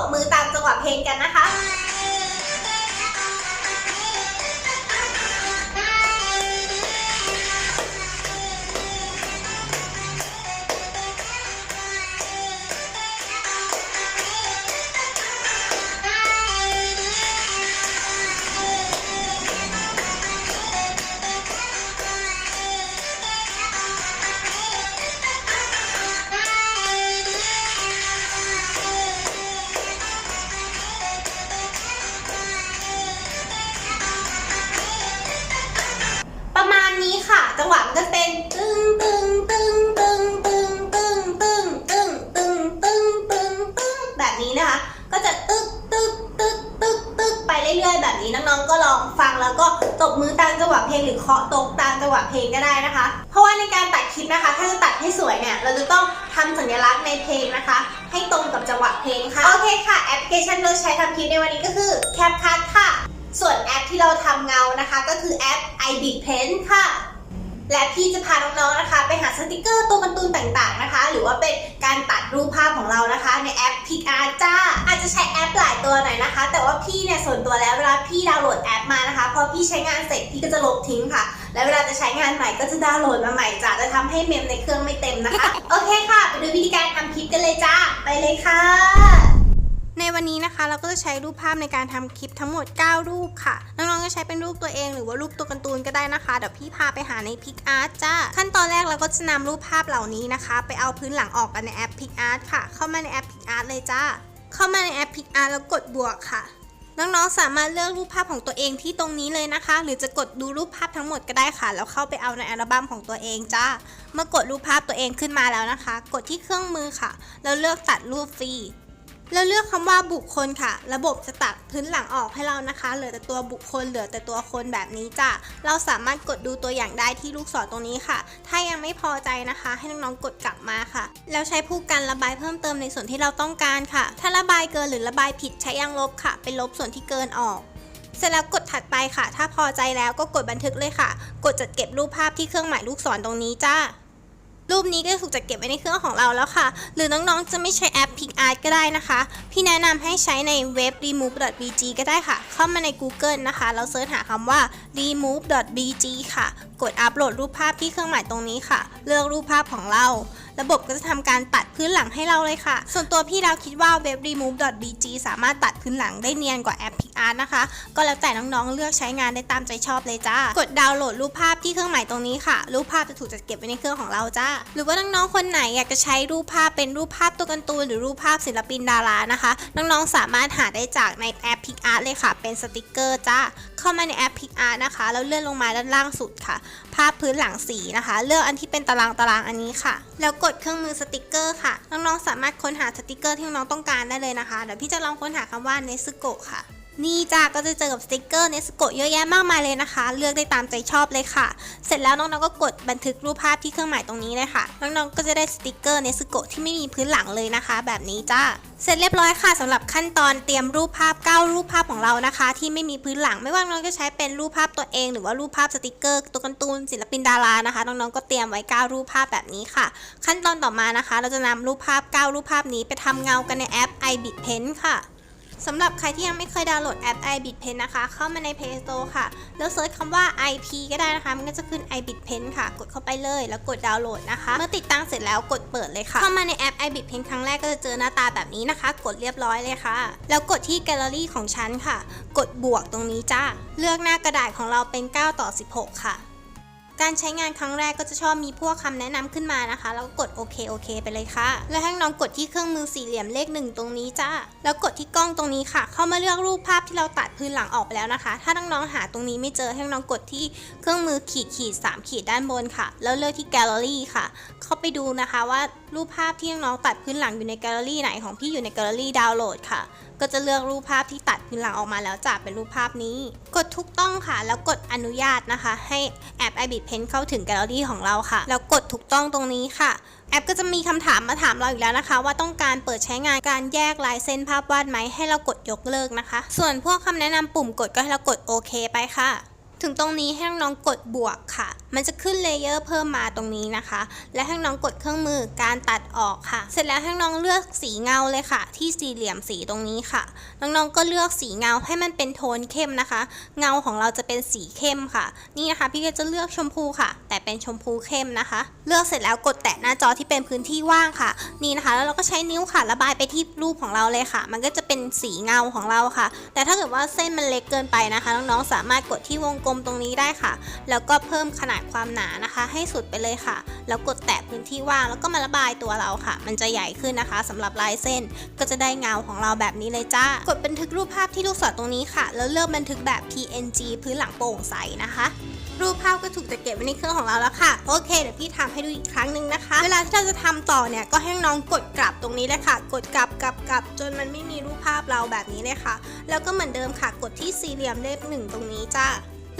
บมือตามจังหวะเพลงกันนะคะประ จังหวะมันก็เป็นตึ้งตึ้งตึ้งตึ้งตึ้งตึ้งตึ้งตึ้งตึ้งตึ้งตึงตึงแบบนี้นะคะ ก็จะตึกตึกตึกตึกตึกไปเรื่อยๆ แบบนี้น้องๆก็ลองฟังแล้วก็ตบมือตามจังหวะเพลงหรือเคาะต๊ะตามจังหวะเพลงก็ได้นะคะ เพราะว่าในการตัดคลิปนะคะ ถ้าจะตัดให้สวยเนี่ยเราจะต้องทำสัญลักษณ์ในเพลงนะคะ ให้ตรงกับจังหวะเพลงค่ะโอเคค่ะแอปพลิเคชันที่เราใช้ทำคลิปในวันนี้ก็คือ CapCut ค่ะส่วนแอปที่เราทำเงานะคะ ก็คือแอป iBig Pen ค่ะ และพี่จะพาน้องๆนะคะ ไปหาสติกเกอร์ตัวการ์ตูนต่างๆนะคะ หรือว่าเป็นการตัดรูปภาพของเรานะคะ ในแอป PicArt จ้าอาจจะใช้แอปหลายตัวหน่อยนะคะ แต่ว่าพี่เนี่ยส่วนตัวแล้วเวลาพี่ดาวน์โหลดแอปมานะคะพอพี่ใช้งานเสร็จพี่ก็จะลบทิ้งค่ะ แล้วเวลาจะใช้งานใหม่ก็จะดาวน์โหลดมาใหม่จ้าจะทำให้เมมในเครื่องไม่เต็มนะคะ โอเคค่ะ ไปดูวิธีการทำคลิปกันเลยจ้า ไปเลยค่ะ ในวันนี้นะคะเราก็จะใช้รูปภาพในการทำคลิปทั้งหมด 9 รูปค่ะ น้องๆ จะใช้เป็นรูปตัวเองหรือว่ารูปตัวการ์ตูนก็ได้นะคะ เดี๋ยวพี่พาไปหาใน PicArt จ้า ขั้นตอนแรกเราก็จะนำรูปภาพเหล่านี้นะคะ ไปเอาพื้นหลังออกกันในแอป PicArt ค่ะ เข้ามาในแอป PicArt เลยจ้า เข้ามาในแอป PicArt แล้วกดบวกค่ะ น้องๆ สามารถเลือกรูปภาพของตัวเองที่ตรงนี้เลยนะคะ หรือจะกดดูรูปภาพทั้งหมดก็ได้ค่ะ แล้วเข้าไปเอาในอัลบั้มของตัวเองจ้า เมื่อกดรูปภาพตัวเองขึ้นมาแล้วนะคะ กดที่เครื่องมือค่ะ แล้วเลือกตัดรูปฟรี แล้วเลือกคำว่าบุคคลค่ะ ระบบจะตัดพื้นหลังออกให้เรานะคะ เหลือแต่ตัวบุคคล เหลือแต่ตัวคนแบบนี้จ้ะ เราสามารถกดดูตัวอย่างได้ที่ลูกศรตรงนี้ค่ะ ถ้ายังไม่พอใจนะคะ ให้น้องๆกดกลับมาค่ะ แล้วใช้ผู้กันระบายเพิ่มเติมในส่วนที่เราต้องการค่ะ ถ้าระบายเกินหรือระบายผิดใช้ยางลบค่ะไปลบส่วนที่เกินออกเสร็จแล้วกดถัดไปค่ะ ถ้าพอใจแล้วก็กดบันทึกเลยค่ะ กดจัดเก็บรูปภาพที่เครื่องหมายลูกศรตรงนี้จ้า รูปนี้ก็ถูกจัดเก็บไว้ในเครื่องของเราแล้วค่ะ หรือน้องๆจะไม่ใช้แอป PicArt ก็ได้นะคะ พี่แนะนำให้ใช้ในเว็บ remove.bg ก็ได้ค่ะ เข้ามาใน Google นะคะแล้วเสิร์ชหาคำว่า remove.bg ค่ะ กดอัปโหลดรูปภาพที่เครื่องหมายตรงนี้ค่ะ เลือกรูปภาพของเรา ระบบก็จะทำการตัดพื้นหลังให้เราเลยค่ะ ส่วนตัวพี่เราคิดว่าเว็บ remove.bg สามารถตัดพื้นหลังได้เนียนกว่าแอป PicArt นะคะ ก็แล้วแต่น้องๆ เลือกใช้งานได้ตามใจชอบเลยจ้า กดดาวน์โหลดรูปภาพที่เครื่องหมายตรงนี้ค่ะ รูปภาพจะถูกจัดเก็บไว้ในเครื่องของเราจ้า หรือว่าน้องๆ คนไหนอยากจะใช้รูปภาพเป็นรูปภาพตัวการ์ตูนหรือรูปภาพศิลปินดารานะคะ น้องๆ สามารถหาได้จากในแอป PicArt เลยค่ะ เป็นสติกเกอร์จ้า เข้ามาในแอป PicArt นะคะ แล้วเลื่อนลงมาด้านล่างสุดค่ะ ภาพพื้นหลังสีนะคะ เลือกอันที่เป็นตารางตารางอันนี้ค่ะ แล้วกดเครื่องมือสติกเกอร์ค่ะ น้องๆสามารถค้นหาสติกเกอร์ที่น้องต้องการได้เลยนะคะ เดี๋ยวพี่จะลองค้นหาคำว่าเนสโกค่ะ นี่จ้าก็จะเจอกับสติกเกอร์เนสโกเยอะแยะมากมายเลยนะคะ เลือกได้ตามใจชอบเลยค่ะ เสร็จแล้วน้องๆก็กดบันทึกรูปภาพที่เครื่องหมายตรงนี้เลยค่ะ น้องๆก็จะได้สติกเกอร์เนสโกที่ไม่มีพื้นหลังเลยนะคะ แบบนี้จ้าเสร็จเรียบร้อยค่ะสำหรับขั้นตอนเตรียมรูปภาพ 9 รูปภาพของเรานะคะ ที่ไม่มีพื้นหลังไม่ว่าน้องจะใช้เป็นรูปภาพตัวเอง หรือว่ารูปภาพสติกเกอร์ตัวการ์ตูนศิลปินดารานะคะน้องๆก็เตรียมไว้ 9 รูปภาพแบบนี้ค่ะ ขั้นตอนต่อมานะคะ เราจะนำรูปภาพ 9 รูปภาพนี้ไปทำเงากันในแอป iBit Pen ค่ะ สำหรับใครที่ยังไม่เคยดาวน์โหลดแอป iBit Pen นะคะ เข้ามาใน Play Store ค่ะ แล้วเซิร์ชคำว่า IP ก็ได้นะคะ มันก็จะขึ้น iBit Pen ค่ะ กดเข้าไปเลยแล้วกดดาวน์โหลดนะคะ เมื่อติดตั้งเสร็จแล้วกดเปิดเลยค่ะ เข้ามาในแอป iBit Pen ครั้งแรกก็จะเจอหน้าตาแบบนี้นะคะ กดเรียบร้อยเลยค่ะ แล้วกดที่แกลเลอรี่ของฉันค่ะ กดบวกตรงนี้จ้า เลือกหน้ากระดาษของเราเป็น 9 ต่อ 16 ค่ะ การใช้งานครั้งแรกก็จะชอบมีพวกคำแนะนำขึ้นมานะคะ แล้วก็กดโอเคโอเคไปเลยค่ะ แล้วให้น้องกดที่เครื่องมือสี่เหลี่ยมเลขหนึ่งตรงนี้จ้าแล้วกดที่กล้องตรงนี้ค่ะ เข้ามาเลือกรูปภาพที่เราตัดพื้นหลังออกไปแล้วนะคะ ถ้าน้องๆหาตรงนี้ไม่เจอให้น้องกดที่เครื่องมือขีดขีดสามขีดด้านบนค่ะ แล้วเลือกที่แกลเลอรี่ค่ะ เข้าไปดูนะคะว่ารูปภาพที่น้องๆตัดพื้นหลังอยู่ในแกลเลอรี่ไหนของพี่อยู่ในแกลเลอรี่ดาวน์โหลดค่ะ ก็จะเลือกรูปภาพที่ตัดพื้นหลังออกมาแล้วจะเป็นรูปภาพนี้ กดถูกต้องค่ะ แล้วกดอนุญาตนะคะ ให้แอป i b i t Pen เข้าถึงแกลเลอรี่ของเราค่ะ แล้วกดถูกต้องตรงนี้ค่ะ แอปก็จะมีคำถามมาถามเราอีกแล้วนะคะ ว่าต้องการเปิดใช้งานการแยกลายเส้นภาพวาดไหมให้เรากดยกเลิกนะคะ ส่วนพวกคำแนะนำปุ่มกดก็ให้เรากดโอเคไปค่ะ ถึงตรงนี้ให้น้องกดบวกค่ะ มันจะขึ้นเลเยอร์เพิ่มมาตรงนี้นะคะ และให้น้องกดเครื่องมือการตัดออกค่ะ เสร็จแล้วให้น้องเลือกสีเงาเลยค่ะ ที่สี่เหลี่ยมสีตรงนี้ค่ะ น้องๆก็เลือกสีเงาให้มันเป็นโทนเข้มนะคะ เงาของเราจะเป็นสีเข้มค่ะ นี่นะคะ พี่ก็จะเลือกชมพูค่ะ แต่เป็นชมพูเข้มนะคะ เลือกเสร็จแล้วกดแตะหน้าจอที่เป็นพื้นที่ว่างค่ะ นี่นะคะ แล้วเราก็ใช้นิ้วค่ะระบายไปที่รูปของเราเลยค่ะ มันก็จะเป็นสีเงาของเราค่ะ แต่ถ้าเกิดว่าเส้นมันเล็กเกินไปนะคะ น้องๆสามารถกดที่วงกลมตรงนี้ได้ค่ะ แล้วก็เพิ่มขนาดความหนานะคะ ให้สุดไปเลยค่ะ แล้วกดแตะพื้นที่ว่างแล้วก็มาระบายตัวเราค่ะ มันจะใหญ่ขึ้นนะคะสำหรับลายเส้น ก็จะได้เงาของเราแบบนี้เลยจ้า กดบันทึกรูปภาพที่ลูกศรตรงนี้ค่ะ แล้วเลือกบันทึกแบบ PNG พื้นหลังโปร่งใสนะคะ รูปภาพก็ถูกจัดเก็บไว้ในเครื่องของเราแล้วค่ะ โอเคเดี๋ยวพี่ทำให้ดูอีกครั้งหนึ่งนะคะ เวลาที่เราจะทำต่อเนี่ยก็ให้น้องกดกลับตรงนี้เลยค่ะ กดกลับกลับกลับจนมันไม่มีรูปภาพเราแบบนี้เลยค่ะ แล้วก็เหมือนเดิมค่ะ กดที่สี่เหลี่ยมเลขหนึ่งตรงนี้จ้า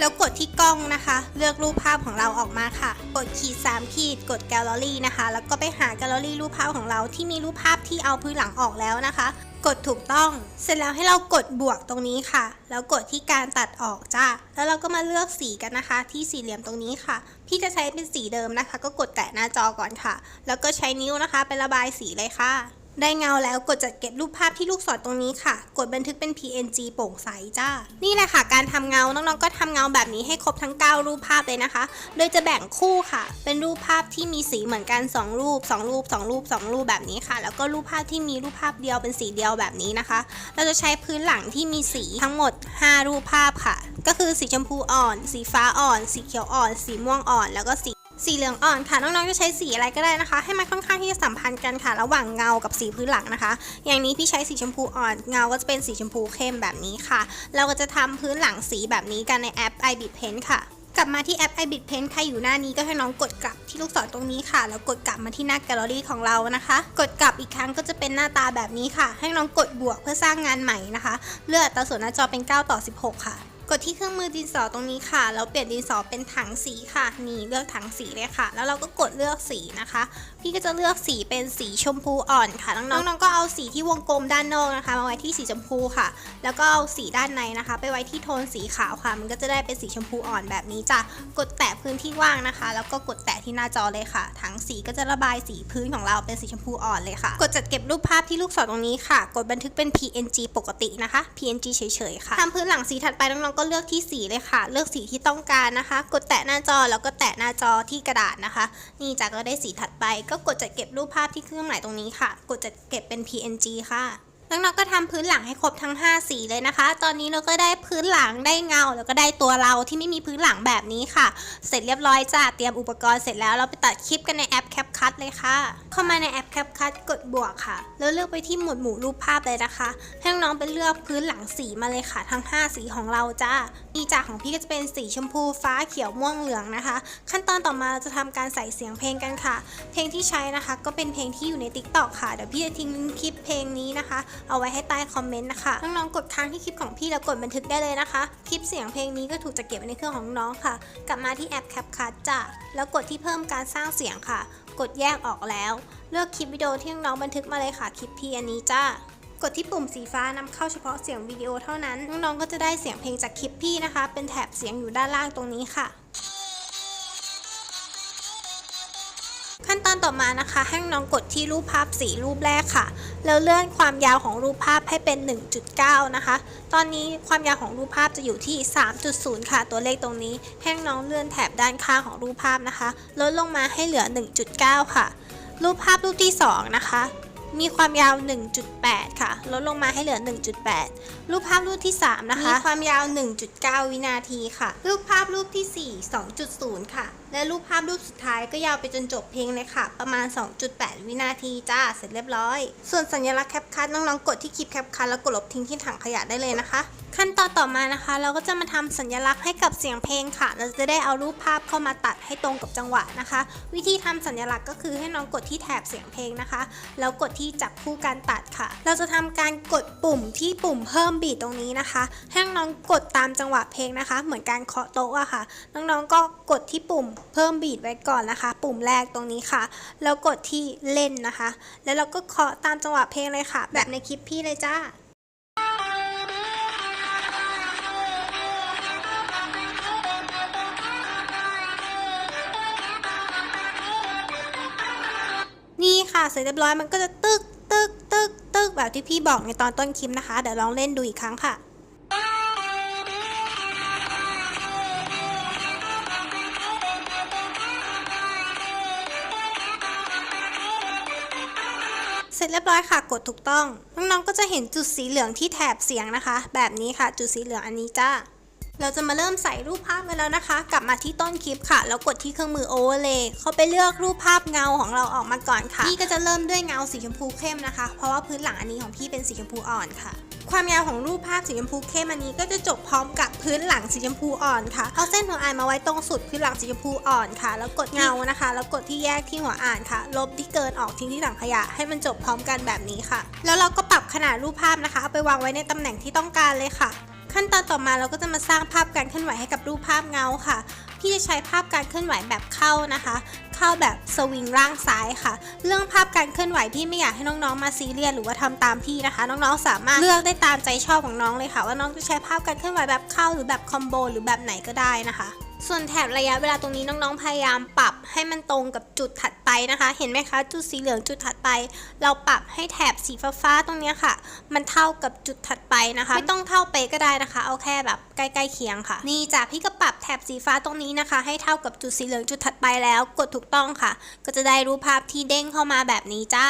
แล้วกดที่กล้องนะคะ เลือกรูปภาพของเราออกมาค่ะ กดขีด3ขีดกดแกลเลอรี่นะคะ แล้วก็ไปหาแกลเลอรี่รูปภาพของเราที่มีรูปภาพที่เอาพื้นหลังออกแล้วนะคะ กดถูกต้อง เสร็จแล้วให้เรากดบวกตรงนี้ค่ะ แล้วกดที่การตัดออกจ้า แล้วเราก็มาเลือกสีกันนะคะ ที่สี่เหลี่ยมตรงนี้ค่ะ พี่จะใช้เป็นสีเดิมนะคะ ก็กดแตะหน้าจอก่อนค่ะ แล้วก็ใช้นิ้วนะคะไประบายสีเลยค่ะ ได้เงาแล้วกดจัดเก็บรูปภาพที่ลูกศรตรงนี้ค่ะ กดบันทึกเป็น PNG โปร่งใสจ้า นี่แหละค่ะ การทำเงา น้องๆ ก็ทำเงาแบบนี้ให้ครบทั้ง 9 รูปภาพเลยนะคะ โดยจะแบ่งคู่ค่ะ เป็นรูปภาพที่มีสีเหมือนกัน 2 รูป 2 รูป 2 รูป 2 รูปแบบนี้ค่ะ แล้วก็รูปภาพที่มีรูปภาพเดียวเป็นสีเดียวแบบนี้นะคะ เราจะใช้พื้นหลังที่มีสีทั้งหมด 5 รูปภาพค่ะ ก็คือสีชมพูอ่อน สีฟ้าอ่อน สีเขียวอ่อน สีม่วงอ่อน แล้วก็สี สีเหลืองอ่อนค่ะน้องๆจะใช้สีอะไรก็ได้นะคะ ให้มันค่อนข้างที่จะสัมพันธ์กันค่ะ ระหว่างเงากับสีพื้นหลังนะคะ อย่างนี้พี่ใช้สีชมพูอ่อนเงาก็จะเป็นสีชมพูเข้มแบบนี้ค่ะ เราก็จะทำพื้นหลังสีแบบนี้กันในแอป i b i t Pen ค่ะ กลับมาที่แอป i b i t Pen ใครอยู่หน้านี้ก็ให้น้องกดกลับที่ลูกศรตรงนี้ค่ะ แล้วกดกลับมาที่หน้าแกลเลอรี่ของเรานะคะ กดกลับอีกครั้งก็จะเป็นหน้าตาแบบนี้ค่ะ ให้น้องกดบวกเพื่อสร้างงานใหม่นะคะ เลือกอัตราส่วนหน้าจอเป็น 9 ต่อ 16 ค่ะ กดที่เครื่องมือดินสอตรงนี้ค่ะ แล้วเปลี่ยนดินสอเป็นถังสีค่ะ นี่เลือกถังสีเลยค่ะ แล้วเราก็กดเลือกสีนะคะ พี่ก็จะเลือกสีเป็นสีชมพูอ่อนค่ะ น้องๆน้องก็เอาสีที่วงกลมด้านนอกนะคะ มาไว้ที่สีชมพูค่ะ แล้วก็เอาสีด้านในนะคะ ไปไว้ที่โทนสีขาวค่ะ มันก็จะได้เป็นสีชมพูอ่อนแบบนี้จ้ะ กดแตะพื้นที่ว่างนะคะ แล้วก็กดแตะที่หน้าจอเลยค่ะ ถังสีก็จะระบายสีพื้นของเราเป็นสีชมพูอ่อนเลยค่ะ กดจัดเก็บรูปภาพที่ลูกศรตรงนี้ค่ะ กดบันทึกเป็น PNG ปกตินะคะ PNG เฉยๆค่ะทำพื้นหลังสีถัดไปน้องๆก็เลือกที่สีเลยค่ะ เลือกสีที่ต้องการนะคะ กดแตะหน้าจอแล้วก็แตะหน้าจอที่กระดาษนะคะ นี่จากก็ได้สีถัดไป ก็กดจัดเก็บรูปภาพที่เครื่องหมายตรงนี้ค่ะ กดจัดเก็บเป็น PNG ค่ะ น้องๆก็ทำพื้นหลังให้ครบทั้ง 5 สีเลยนะคะ ตอนนี้เราก็ได้พื้นหลังได้เงา แล้วก็ได้ตัวเราที่ไม่มีพื้นหลังแบบนี้ค่ะ เสร็จเรียบร้อยจ้าเตรียมอุปกรณ์เสร็จแล้วเราไปตัดคลิปกันในแอป CapCut เลยค่ะ เข้ามาในแอป CapCut กดบวกค่ะ แล้วเลือกไปที่หมวดหมู่รูปภาพเลยนะคะ ให้น้องๆไปเลือกพื้นหลังสีมาเลยค่ะ ทั้ง 5 สีของเราจ้ามีจากของพี่ก็จะเป็นสีชมพูฟ้าเขียวม่วงเหลืองนะคะ ขั้นตอนต่อมาเราจะทำการใส่เสียงเพลงกันค่ะ เพลงที่ใช้นะคะ ก็เป็นเพลงที่อยู่ใน TikTok ค่ะเดี๋ยวพี่จะทิ้งคลิปเพลงนี้นะคะเอาไว้ให้ใต้คอมเมนต์นะคะ น้องๆ กดค้างที่คลิปของพี่แล้วกดบันทึกได้เลยนะคะ คลิปเสียงเพลงนี้ก็ถูกจัดเก็บไว้ในเครื่องของน้องค่ะ กลับมาที่แอป CapCut จ้ะ แล้วกดที่เพิ่มการสร้างเสียงค่ะ กดแยกออกแล้ว เลือกคลิปวิดีโอที่น้องๆบันทึกมาเลยค่ะ คลิปพี่อันนี้จ้ากดที่ปุ่มสีฟ้านำเข้าเฉพาะเสียงวิดีโอเท่านั้น น้องๆ ก็จะได้เสียงเพลงจากคลิปพี่นะคะ เป็นแถบเสียงอยู่ด้านล่างตรงนี้ค่ะ ตอนต่อมานะคะ ให้น้องกดที่รูปภาพสีรูปแรกค่ะ แล้วเลื่อนความยาวของรูปภาพให้เป็น 1.9 นะคะ ตอนนี้ความยาวของรูปภาพจะอยู่ที่ 3.0 ค่ะ ตัวเลขตรงนี้ให้น้องเลื่อนแถบด้านข้างของรูปภาพนะคะ ลดลงมาให้เหลือ 1.9 ค่ะ รูปภาพรูปที่ 2 นะคะ มีความยาว 1.8 ค่ะ ลดลงมาให้เหลือ 1.8 รูปภาพรูปที่ 3 นะคะ มีความยาว 1.9 วินาทีค่ะ รูปภาพรูปที่ 4 2.0 ค่ะ และรูปภาพรูปสุดท้ายก็ยาวไปจนจบเพลงเลยค่ะ ประมาณ 2.8 วินาทีจ้า เสร็จเรียบร้อย ส่วนสัญลักษณ์แคปคัทน้องๆ กดที่คลิปแคปคัทแล้วกดลบทิ้งที่ถังขยะได้เลยนะคะ ขั้นตอนต่อมานะคะ เราก็จะมาทำสัญลักษณ์ให้กับเสียงเพลงค่ะ เราจะได้เอารูปภาพเข้ามาตัดให้ตรงกับจังหวะนะคะ วิธีทำสัญลักษณ์ก็คือให้น้องกดที่แถบเสียงเพลงนะคะ แล้วกดที่จับคู่การตัดค่ะ เราจะทำการกดปุ่มที่ปุ่มเพิ่มบีทตรงนี้นะคะให้น้องกดตามจังหวะเพลงนะคะ เหมือนการเคาะโต๊ะอะค่ะ น้องๆก็กดที่ปุ่มเพิ่มบีทไว้ก่อนนะคะ ปุ่มแรกตรงนี้ค่ะ แล้วกดที่เล่นนะคะ แล้วเราก็เคาะตามจังหวะเพลงเลยค่ะ แบบในคลิปพี่เลยจ้า ค่ะเสร็จเรียบร้อยมันก็จะตึกตึกตึกตึกแบบที่พี่บอกในตอนต้นคลิปนะคะ เดี๋ยวลองเล่นดูอีกครั้งค่ะเสร็จเรียบร้อยค่ะกดถูกต้อง น้องๆก็จะเห็นจุดสีเหลืองที่แถบเสียงนะคะ แบบนี้ค่ะ จุดสีเหลืองอันนี้จ้า เราจะมาเริ่มใส่รูปภาพกันแล้วนะคะ กลับมาที่ต้นคลิปค่ะ แล้วกดที่เครื่องมือ overlay เขาไปเลือกรูปภาพเงาของเราออกมาก่อนค่ะพี่ก็จะเริ่มด้วยเงาสีชมพูเข้มนะคะ เพราะว่าพื้นหลังอันนี้ของพี่เป็นสีชมพูอ่อนค่ะ ความยาวของรูปภาพสีชมพูเข้มอันนี้ก็จะจบพร้อมกับพื้นหลังสีชมพูอ่อนค่ะ เอาเส้นหัวอ่านมาไว้ตรงสุดพื้นหลังสีชมพูอ่อนค่ะ แล้วกดเงานะคะ แล้วกดที่แยกที่หัวอ่านค่ะ ลบที่เกินออกทิ้งที่ถังขยะ ให้มันจบพร้อมกันแบบนี้ค่ะ แล้วเราก็ปรับขนาดรูปภาพนะคะเอาไปวางไว้ในตำแหน่งที่ต้องการเลยค่ะ ขั้นตอนต่อมาเราก็จะมาสร้างภาพการเคลื่อนไหวให้กับรูปภาพเงาค่ะ พี่จะใช้ภาพการเคลื่อนไหวแบบเข้านะคะ เข้าแบบสวิงร่างซ้ายค่ะ เรื่องภาพการเคลื่อนไหวที่ไม่อยากให้น้องๆมาซีเรียสหรือว่าทำตามพี่นะคะ น้องๆสามารถเลือกได้ตามใจชอบของน้องเลยค่ะ ว่าน้องจะใช้ภาพการเคลื่อนไหวแบบเข้าหรือแบบคอมโบหรือแบบไหนก็ได้นะคะ ส่วนแถบระยะเวลาตรงนี้น้องๆพยายามปรับให้มันตรงกับจุดถัดไปนะคะ เห็นไหมคะจุดสีเหลืองจุดถัดไป เราปรับให้แถบสีฟ้าๆตรงนี้ค่ะ มันเท่ากับจุดถัดไปนะคะ ไม่ต้องเท่าเป๊ะก็ได้นะคะ เอาแค่แบบใกล้ๆเคียงค่ะ นี่จ้ะพี่ก็ปรับแถบสีฟ้าตรงนี้นะคะ ให้เท่ากับจุดสีเหลืองจุดถัดไปแล้ว กดถูกต้องค่ะ ก็จะได้รูปภาพที่เด้งเข้ามาแบบนี้จ้า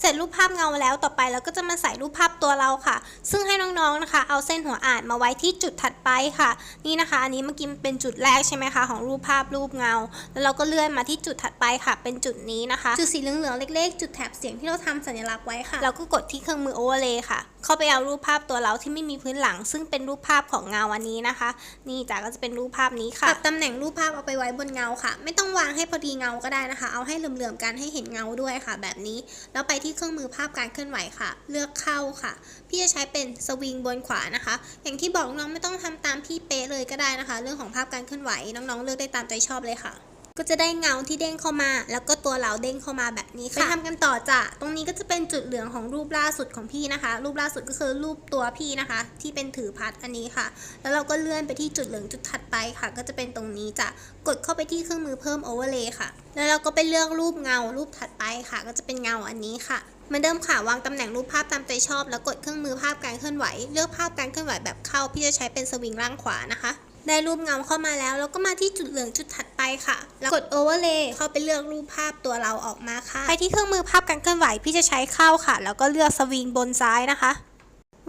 เสร็จรูปภาพเงาแล้วต่อไปเราก็จะมาใส่รูปภาพตัวเราค่ะ ซึ่งให้น้องๆนะคะ เอาเส้นหัวอ่านมาไว้ที่จุดถัดไปค่ะ นี่นะคะ อันนี้เมื่อกี้เป็นจุดแรกใช่ไหมคะของรูปภาพรูปเงา แล้วเราก็เลื่อนมาที่จุดถัดไปค่ะ เป็นจุดนี้นะคะ จุดสีเหลืองๆเล็ก ๆ จุดแถบเสียงที่เราทำสัญลักษณ์ไว้ค่ะ เราก็กดที่เครื่องมือโอเวอร์เลย์ค่ะ เข้าไปเอารูปภาพตัวเราที่ไม่มีพื้นหลัง ซึ่งเป็นรูปภาพของเงาอันนี้นะคะ นี่จ้ะก็จะเป็นรูปภาพนี้ค่ะปรับตำแหน่งรูปภาพเอาไปไว้บนเงาค่ะ ไม่ต้องวางให้พอดีเงาก็ได้นะคะ เอาให้เหลื่อมๆกันให้เห็นเงาด้วยค่ะ แบบนี้แล้วไปที่เครื่องมือภาพการเคลื่อนไหวค่ะ เลือกเข้าค่ะ พี่จะใช้เป็นสวิงบนขวานะคะ อย่างที่บอกน้องไม่ต้องทำตามพี่เป๊ะเลยก็ได้นะคะ เรื่องของภาพการเคลื่อนไหวน้องๆเลือกได้ตามใจชอบเลยค่ะ ก็จะได้เงาที่เด้งเข้ามา แล้วก็ตัวเราเด้งเข้ามาแบบนี้ค่ะไปทำกันต่อจ้ะตรงนี้ก็จะเป็นจุดเหลืองของรูปล่าสุดของพี่นะคะ รูปล่าสุดก็คือรูปตัวพี่นะคะ ที่เป็นถือพัดอันนี้ค่ะ แล้วเราก็เลื่อนไปที่จุดเหลืองจุดถัดไปค่ะ ก็จะเป็นตรงนี้จ้ะกดเข้าไปที่เครื่องมือเพิ่ม overlay ค่ะ แล้วเราก็ไปเลือกรูปเงารูปถัดไปค่ะ ก็จะเป็นเงาอันนี้ค่ะเหมือนเดิมค่ะวางตำแหน่งรูปภาพตามใจชอบ แล้วกดเครื่องมือภาพการเคลื่อนไหว เลือกภาพการเคลื่อนไหวแบบเข้าพี่จะใช้เป็นสวิงล่างขวานะคะ ได้รูปเงาเข้ามาแล้วแล้วก็มาที่จุดเหลืองจุดถัดไปค่ะ แล้วกด overlay เข้าไปเลือกรูปภาพตัวเราออกมาค่ะ ไปที่เครื่องมือภาพการเคลื่อนไหวพี่จะใช้เข้าค่ะ แล้วก็เลือกสวิงบนซ้ายนะคะ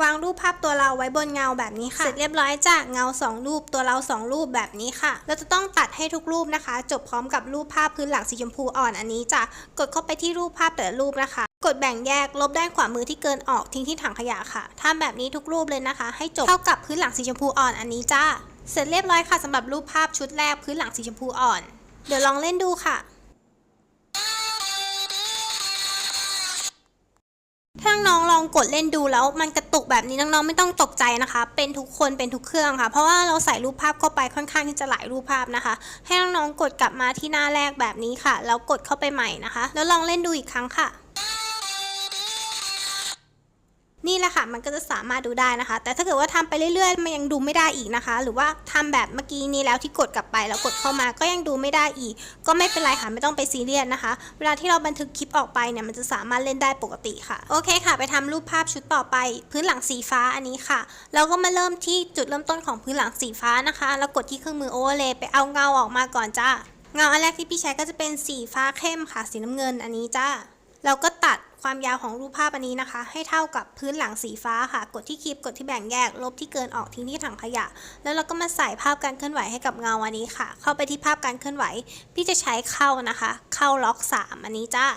วางรูปภาพตัวเราไว้บนเงาแบบนี้ค่ะ เสร็จเรียบร้อยจ้ะเงา 2 รูปตัวเรา 2 รูปแบบนี้ค่ะ เราจะต้องตัดให้ทุกรูปนะคะ จบพร้อมกับรูปภาพพื้นหลังสีชมพูอ่อนอันนี้จ้ะกดเข้าไปที่รูปภาพแต่ละรูปนะคะ กดแบ่งแยกลบด้านขวามือที่เกินออกทิ้งที่ถังขยะค่ะทำแบบนี้ทุกรูปเลยนะคะ ให้จบเท่ากับพื้นหลังสีชมพูอ่อนอันนี้จ้า เสร็จเรียบร้อยค่ะสำหรับรูปภาพชุดแรกพื้นหลังสีชมพูอ่อน เดี๋ยวลองเล่นดูค่ะ ถ้าน้องลองกดเล่นดูแล้วมันกระตุกแบบนี้น้องๆไม่ต้องตกใจนะคะ เป็นทุกคนเป็นทุกเครื่องค่ะ เพราะว่าเราใส่รูปภาพเข้าไปค่อนข้างที่จะหลายรูปภาพนะคะ ให้น้องๆกดกลับมาที่หน้าแรกแบบนี้ค่ะ แล้วกดเข้าไปใหม่นะคะ แล้วลองเล่นดูอีกครั้งค่ะ นี่แหละค่ะมันก็จะสามารถดูได้นะคะ แต่ถ้าเกิดว่าทำไปเรื่อยๆ มันยังดูไม่ได้อีกนะคะ หรือว่าทำแบบเมื่อกี้นี้แล้วที่กดกลับไปแล้วกดเข้ามาก็ยังดูไม่ได้อีก ก็ไม่เป็นไรค่ะไม่ต้องไปซีเรียสนะคะ เวลาที่เราบันทึกคลิปออกไปเนี่ยมันจะสามารถเล่นได้ปกติค่ะ โอเคค่ะ ไปทำรูปภาพชุดต่อไป พื้นหลังสีฟ้าอันนี้ค่ะ เราก็มาเริ่มที่จุดเริ่มต้นของพื้นหลังสีฟ้านะคะแล้วกดที่เครื่องมือโอเวอร์เลย์ไปเอาเงาออกมาก่อนจ้าเงาอันแรกที่พี่ใช้ก็จะเป็นสีฟ้าเข้มค่ะ สีน้ำเงินอันนี้จ้า เราก็ตัดความยาวของรูปภาพอันนี้นะคะ ให้เท่ากับพื้นหลังสีฟ้าค่ะ กดที่คลิปกดที่แบ่งแยก ลบที่เกินออกทิ้งที่ถังขยะ แล้วเราก็มาใส่ภาพการเคลื่อนไหวให้กับเงาอันนี้ค่ะ เข้าไปที่ภาพการเคลื่อนไหว พี่จะใช้เข้านะคะ เข้าล็อก 3 อันนี้จ้า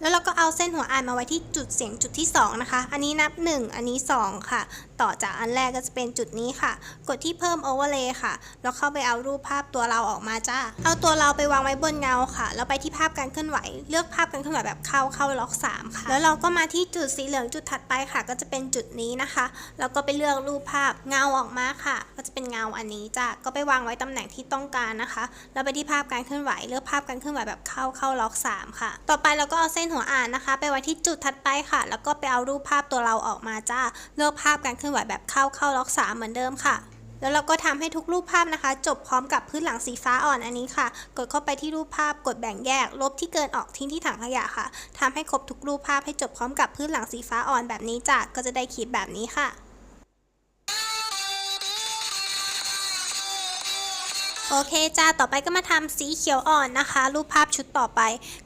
แล้วเราก็เอาเส้นหัวอ่านมาไว้ที่จุดเสียงจุดที่ 2 นะคะ อันนี้นับ 1 อันนี้ 2 ค่ะ ต่อจากอันแรกก็จะเป็นจุดนี้ค่ะ กดที่เพิ่ม overlay ค่ะ แล้วเข้าไปเอารูปภาพตัวเราออกมาจ้า เอาตัวเราไปวางไว้บนเงาค่ะ แล้วไปที่ภาพการเคลื่อนไหว เลือกภาพการเคลื่อนไหวแบบเข้าเข้าล็อก 3 ค่ะ แล้วเราก็มาที่จุดสีเหลืองจุดถัดไปค่ะ ก็จะเป็นจุดนี้นะคะ แล้วก็ไปเลือกรูปภาพเงาออกมาค่ะ ก็จะเป็นเงาอันนี้จ้า ก็ไปวางไว้ตำแหน่งที่ต้องการนะคะ แล้วไปที่ภาพการเคลื่อนไหว เลือกภาพการเคลื่อนไหวแบบเข้าเข้าล็อก 3 ค่ะ ต่อไปเราก็เอาเส้นนหัวอ่านนะคะ ไปไว้ที่จุดถัดไปค่ะ แล้วก็ไปเอารูปภาพตัวเราออกมาจ้า เลือกภาพการเคลื่อนไหวแบบเข้าเข้าล็อกสามเหมือนเดิมค่ะ แล้วเราก็ทำให้ทุกรูปภาพนะคะ จบพร้อมกับพื้นหลังสีฟ้าอ่อนอันนี้ค่ะ กดเข้าไปที่รูปภาพ กดแบ่งแยก ลบที่เกินออกทิ้งที่ถังขยะค่ะทำให้ครบทุกรูปภาพให้จบพร้อมกับพื้นหลังสีฟ้าอ่อนแบบนี้จ้ะก็จะได้คลิปแบบนี้ค่ะ โอเคจ้าต่อไปก็มาทำสีเขียวอ่อนนะคะ รูปภาพชุดต่อไป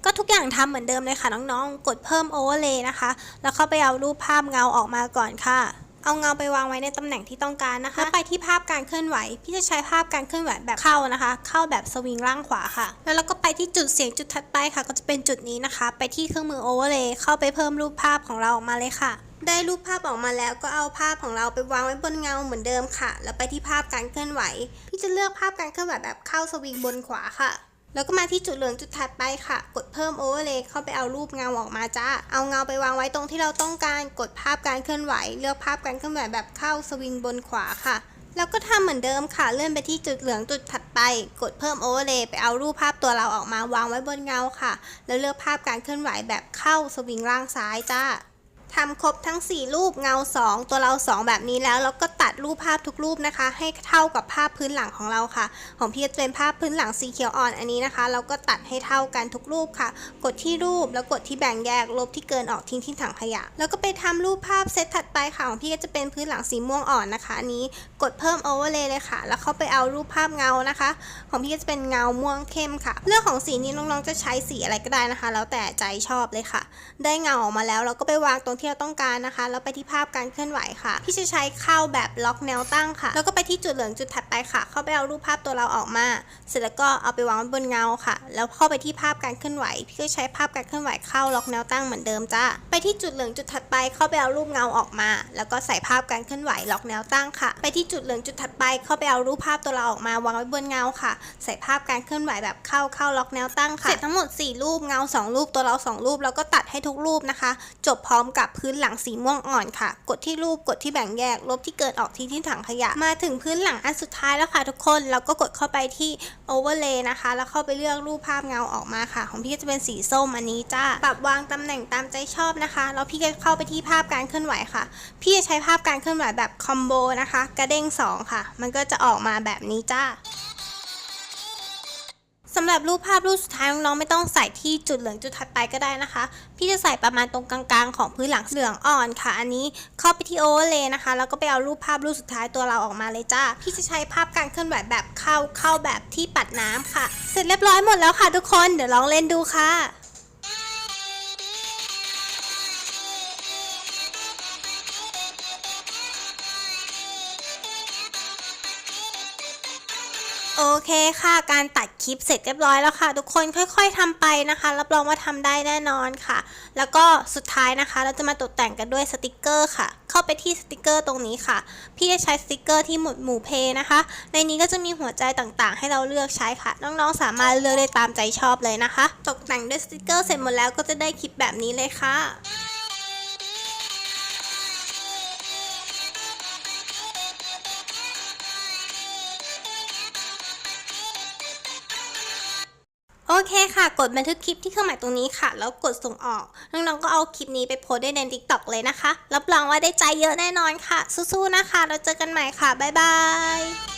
ก็ทุกอย่างทำเหมือนเดิมเลยค่ะน้องๆ กดเพิ่มโอเวอร์เลย์นะคะ แล้วเข้าไปเอารูปภาพเงาออกมาก่อนค่ะเอาเงาไปวางไว้ในตำแหน่งที่ต้องการนะคะแล้วไปที่ภาพการเคลื่อนไหว พี่จะใช้ภาพการเคลื่อนไหวแบบเข้านะคะ เข้าแบบสวิงล่างขวาค่ะ แล้วเราก็ไปที่จุดเสียงจุดถัดไปค่ะ ก็จะเป็นจุดนี้นะคะ ไปที่เครื่องมือโอเวอร์เลย์เข้าไปเพิ่มรูปภาพของเราออกมาเลยค่ะ ได้รูปภาพออกมาแล้วก็เอาภาพของเราไปวางไว้บนเงาเหมือนเดิมค่ะ แล้วไปที่ภาพการเคลื่อนไหว พี่จะเลือกภาพการเคลื่อนไหวแบบเข้าสวิงบนขวาค่ะ แล้วก็มาที่จุดเหลืองจุดถัดไปค่ะ กดเพิ่มโอเวอร์เลย์เข้าไปเอารูปเงาออกมาจ้า เอาเงาไปวางไว้ตรงที่เราต้องการ กดภาพการเคลื่อนไหว เลือกภาพการเคลื่อนไหวแบบเข้าสวิงบนขวาค่ะ แล้วก็ทำเหมือนเดิมค่ะ เลื่อนไปที่จุดเหลืองจุดถัดไป กดเพิ่มโอเวอร์เลย์ไปเอารูปภาพตัวเราออกมาวางไว้บนเงาค่ะ แล้วเลือกภาพการเคลื่อนไหวแบบเข้าสวิงล่างซ้ายจ้า ทำครบทั้ง 4 รูปเงา 2 ตัวเรา 2 แบบนี้แล้วเราก็ตัดรูปภาพทุกรูปนะคะ ให้เท่ากับภาพพื้นหลังของเราค่ะ ของพี่จะเป็นภาพพื้นหลังสีเขียวอ่อนอันนี้นะคะเราก็ตัดให้เท่ากันทุกรูปค่ะ กดที่รูปแล้วกดที่แบ่งแยกลบที่เกินออกทิ้งที่ถังขยะ แล้วก็ไปทำรูปภาพเซตถัดไปค่ะของพี่ก็จะเป็นพื้นหลังสีม่วงอ่อนนะคะอันนี้กดเพิ่มโอเวอร์เลย์เลยค่ะ แล้วเข้าไปเอารูปภาพเงานะคะ ของพี่ก็จะเป็นเงาม่วงเข้มค่ะ เรื่องของสีนี้น้องๆจะใช้สีอะไรก็ได้นะคะ แล้วแต่ใจชอบเลยค่ะ ได้เงาออกมาแล้วเราก็ไปวางตรงที่เราต้องการนะคะ แล้วไปที่ภาพการเคลื่อนไหวค่ะ พี่จะใช้เข้าแบบล็อกแนวตั้งค่ะ แล้วก็ไปที่จุดเหลืองจุดถัดไปค่ะ เข้าไปเอารูปภาพตัวเราออกมา เสร็จแล้วก็เอาไปวางไว้บนเงาค่ะ แล้วเข้าไปที่ภาพการเคลื่อนไหว พี่ก็ใช้ภาพการเคลื่อนไหวเข้าล็อกแนวตั้งเหมือนเดิมจ้าไปที่จุดเหลืองจุดถัดไป เข้าไปเอารูปเงาออกมา แล้วก็ใส่ภาพการเคลื่อนไหวล็อกแนวตั้งค่ะ ไปที่จุดเหลืองจุดถัดไป เข้าไปเอารูปภาพตัวเราออกมาวางไว้บนเงาค่ะ ใส่ภาพการเคลื่อนไหวแบบเข้าเข้าล็อกแนวตั้งค่ะ เสร็จทั้งหมด 4 รูปเงา 2 รูปตัวเรา 2 รูป แล้วก็ตัดให้ทุกรูปนะคะ จบพร้อมกับพื้นหลังสีม่วงอ่อนค่ะ กดที่รูปกดที่แบ่งแยก ลบที่เกินออกทิ้งที่ถังขยะ มาถึงพื้นหลังอันสุดท้ายแล้วค่ะทุกคน เราก็กดเข้าไปที่ overlay นะคะ แล้วเข้าไปเลือกรูปภาพเงาออกมาค่ะ ของพี่จะเป็นสีส้มอันนี้จ้า ปรับวางตำแหน่งตามใจชอบนะคะ แล้วพี่ก็เข้าไปที่ภาพการเคลื่อนไหวค่ะ พี่จะใช้ภาพการเคลื่อนไหวแบบคอมโบนะคะ กระเด้งสองค่ะ มันก็จะออกมาแบบนี้จ้า สำหรับรูปภาพรูปสุดท้ายน้องๆไม่ต้องใส่ที่จุดเหลืองจุดถัดไปก็ได้นะคะ พี่จะใส่ประมาณตรงกลางๆ ของพื้นหลังเหลืองอ่อนค่ะ อันนี้เข้าไปที่โอเวอร์เลย์นะคะ แล้วก็ไปเอารูปภาพรูปสุดท้ายตัวเราออกมาเลยจ้า พี่จะใช้ภาพการเคลื่อนไหวแบบเข้าเข้าแบบที่ปัดน้ำค่ะ เสร็จเรียบร้อยหมดแล้วค่ะทุกคน เดี๋ยวลองเล่นดูค่ะ เคค่ะ การตัดคลิปเสร็จเรียบร้อยแล้วค่ะ ทุกคนค่อยๆทำไปนะคะ รับรองว่าทำได้แน่นอนค่ะ แล้วก็สุดท้ายนะคะ เราจะมาตกแต่งกันด้วยสติกเกอร์ค่ะ เข้าไปที่สติกเกอร์ตรงนี้ค่ะ พี่จะใช้สติกเกอร์ที่หมุดหมู่เพนะคะ ในนี้ก็จะมีหัวใจต่างๆ ให้เราเลือกใช้ค่ะ น้องๆ สามารถเลือกได้ตามใจชอบเลยนะคะ ตกแต่งด้วยสติกเกอร์เสร็จหมดแล้วก็จะได้คลิปแบบนี้เลยค่ะ ค่ะ กดบันทึกคลิปที่เครื่องหมายตรงนี้ค่ะ แล้วกดส่งออก น้องๆ ก็เอาคลิปนี้ไปโพสได้ใน t ิ k t o k เลยนะคะ รับรองว่าได้ใจเยอะแน่นอนค่ะ สู้ๆ นะคะ เราเจอกันใหม่ค่ะ บ๊ายบาย